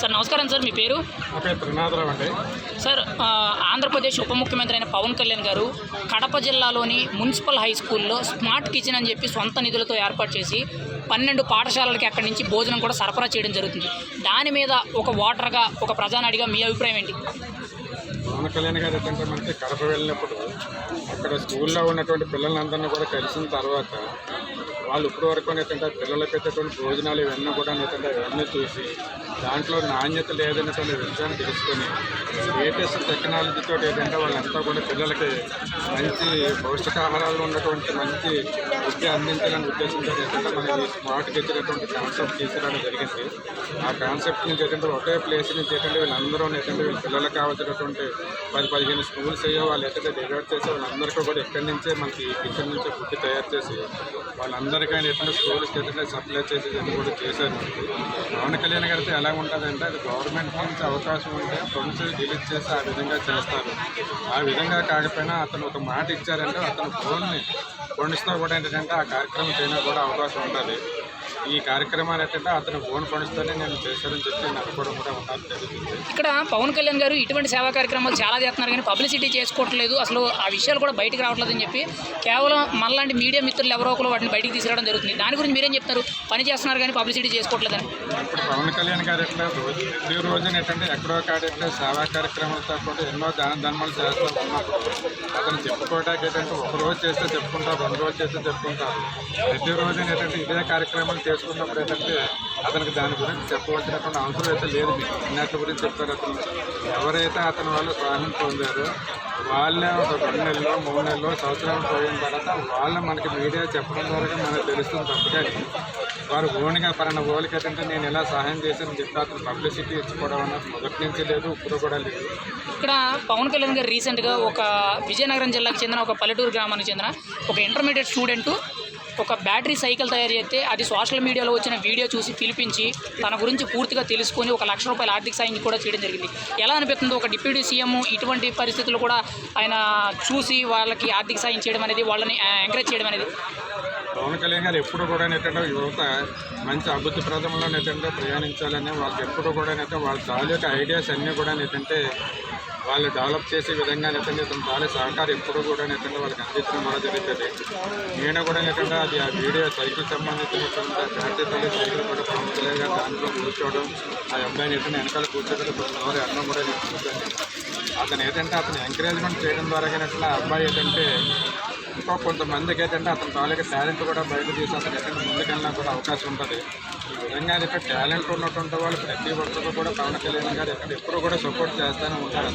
Sir నమస్కారం sir మీ పేరు? Sir Andhra Pradesh ఉప ముఖ్యమంత్రి అయిన పవన్ కళ్యాణ్ గారు కడప జిల్లాలోని మున్సిపల్ హై స్కూల్లో స్మార్ట్ కిచెన్ అని చెప్పి సొంత నిధులతో ఏర్పాటు చేసి పన్నెండు పాఠశాలలకి అక్కడి నుంచి భోజనం కూడా సరఫరా చేయడం జరుగుతుంది. దాని మీద ఒక ఓటర్గా ఒక ప్రజానాడిగా మీ అభిప్రాయం ఏంటి? పవన్ కళ్యాణ్ గారు ఏంటంటే మనకి కడప వెళ్ళినప్పుడు అక్కడ స్కూల్లో ఉన్నటువంటి పిల్లలందరినీ కూడా కలిసిన తర్వాత వాళ్ళు ఇప్పటి వరకు ఏంటంటే పిల్లలకి పెట్టేటువంటి భోజనాలు ఇవన్నీ కూడా ఏంటంటే ఇవన్నీ చూసి దాంట్లో నాణ్యత లేదనేటువంటి విషయాన్ని తెలుసుకొని లేటెస్ట్ టెక్నాలజీతో ఏంటంటే వాళ్ళంతా కూడా పిల్లలకి మంచి పౌష్టికాహారాలు ఉన్నటువంటి మంచి విద్య అందించాలని ఉద్దేశంతో ఏంటంటే మనకి స్మార్ట్ ఇచ్చినటువంటి కాన్సెప్ట్ తీసుకురావడం జరిగింది. ఆ కాన్సెప్ట్ నుంచి ఏంటంటే ఒకే ప్లేస్ నుంచి ఏంటంటే వీళ్ళందరూ ఏంటంటే వీళ్ళ పిల్లలకు కావాల్సినటువంటి పది పదిహేను స్కూల్స్ అయ్యో వాళ్ళు ఏంటంటే డివైడ్ చేసే వాళ్ళందరికీ కూడా ఇక్కడి నుంచే మనకి కిచెన్ నుంచే ఫుడ్ తయారు చేసి వాళ్ళందరూ వాళ్ళందరికీ ఎటువంటి స్కూల్స్కి ఏంటంటే సప్లై చేసి కూడా చేశారు. పవన్ కళ్యాణ్ గారితో ఎలా ఉంటుందంటే అది గవర్నమెంట్ నుంచి అవకాశం ఉంటే ఫండ్స్ రిలీజ్ చేసి ఆ విధంగా చేస్తారు. ఆ విధంగా కాకపోయినా అతను ఒక మాట ఇచ్చారంటే అతను ఫోన్ని ఫండ్స్తో కూడా ఏంటంటే ఆ కార్యక్రమం చేయడానికి కూడా అవకాశం ఉంటుంది. ఈ కార్యక్రమాలు ఏంటంటే అతను ఫోన్ ఫండ్స్తోనే నేను చేశానని చెప్పి నేను అనుకోవడం కూడా జరుగుతుంది ఇక్కడ పవన్ కళ్యాణ్ గారు ఇటువంటి సేవా కార్యక్రమాలు చాలా చేస్తున్నారు కానీ పబ్లిసిటీ చేసుకోవట్లేదు. అసలు ఆ విషయాలు కూడా బయటకు రావట్లేదు అని చెప్పి కేవలం మనలాంటి మీడియా మిత్రులు ఎవరో ఒకరు వాటిని బయటికి తీసుకురావడం జరుగుతుంది. దాని గురించి మీరేం చెప్తారు? పని చేస్తున్నారు కానీ పబ్లిసిటీ చేసుకోవట్లేదని. ఇప్పుడు పవన్ కళ్యాణ్ గారు ఎట్లా రోజు ప్రతి రోజున ఏంటంటే ఎక్కడో కాడ ఎట్లా సేవా కార్యక్రమాలతో పాటు ఎన్నో దాన ధర్మాలు చేస్తూ ఉన్నప్పుడు అతను చెప్పుకోవడానికి ఏంటంటే ఒక రోజు చేస్తే చెప్పుకుంటారు రెండు రోజులు చేస్తే చెప్పుకుంటారు ప్రతి రోజు ఏంటంటే ఇదే కార్యక్రమాలు చేసుకున్నప్పుడు ఏంటంటే అతనికి దాని గురించి చెప్పవలసినటువంటి అవసరం అయితే లేదు. మీకు ఇన్నట్ల గురించి చెప్తారు అతను. ఎవరైతే అతని వాళ్ళు స్వామి పొందారో వాళ్ళే ఒక రెండు నెలలో మూడు నెలలో సంవత్సరాలు పోయిన తర్వాత వాళ్ళ మనకి మీడియా చెప్పడం ద్వారా మనకు తెలుస్తుంది తప్ప వారు ఓన్గా పరణ ఓలికి ఏంటంటే నేను ఎలా సహాయం చేశాను చెప్పి అతను పబ్లిసిటీ ఇచ్చుకోవడం అన్నది మొదటి నుంచి లేదు ఇప్పుడు కూడా లేదు. ఇక్కడ పవన్ కళ్యాణ్ గారు రీసెంట్గా ఒక విజయనగరం జిల్లాకు చెందిన ఒక పల్లెటూరు గ్రామానికి చెందిన ఒక ఇంటర్మీడియట్ స్టూడెంట్ ఒక బ్యాటరీ సైకిల్ తయారు చేస్తే అది సోషల్ మీడియాలో వచ్చిన వీడియో చూసి పిలిపించి తన గురించి పూర్తిగా తెలుసుకొని ఒక లక్ష రూపాయల ఆర్థిక సాయం కూడా చేయడం జరిగింది. ఎలా అనిపిస్తుంది ఒక డిప్యూటీ సీఎం ఇటువంటి పరిస్థితులు కూడా ఆయన చూసి వాళ్ళకి ఆర్థిక సాయం చేయడం అనేది వాళ్ళని ఎంకరేజ్ చేయడం అనేది. పవన్ కళ్యాణ్ గారు ఎప్పుడు కూడా ఏంటంటే యువత మంచి అభివృద్ధి ప్రదంలో ఏంటంటే ప్రయాణించాలని వాళ్ళకి ఎప్పుడు కూడా ఏంటంటే వాళ్ళ తాలూకా ఐడియాస్ అన్నీ కూడా ఏంటంటే వాళ్ళు డెవలప్ చేసే విధంగా ఏంటంటే తన తాలూకు సహకారం ఎప్పుడు కూడా ఏంటంటే వాళ్ళకి అందించడం కూడా జరుగుతుంది. నేను కూడా ఏంటంటే అది ఆ వీడియో సైకిల్ సంబంధించినటువంటి బ్యాటరీ తల్లి సైకిల్ కూడా పవన్ కళ్యాణ్ గారు దాంట్లో కూర్చోవడం ఆ అబ్బాయిని ఏంటంటే వెనకాల కూర్చోవడం అన్నం కూడా నేను అతను ఏంటంటే అతను ఎంకరేజ్మెంట్ చేయడం ద్వారా కానీ ఆ అబ్బాయి ఏంటంటే ఇంకో కొంతమందికి ఏంటంటే అతని తాలూకా టాలెంట్ కూడా బయట తీసి అతను ఎక్కడ ముందుకెళ్ళినా కూడా అవకాశం ఉంటుంది. ఈ విధంగా ఇక్కడ టాలెంట్ ఉన్నటువంటి వాళ్ళు ప్రతి ఒక్కరు కూడా పవన్ కళ్యాణ్ గారు ఎక్కడ ఎప్పుడు కూడా సపోర్ట్ చేస్తూనే ఉంటారు.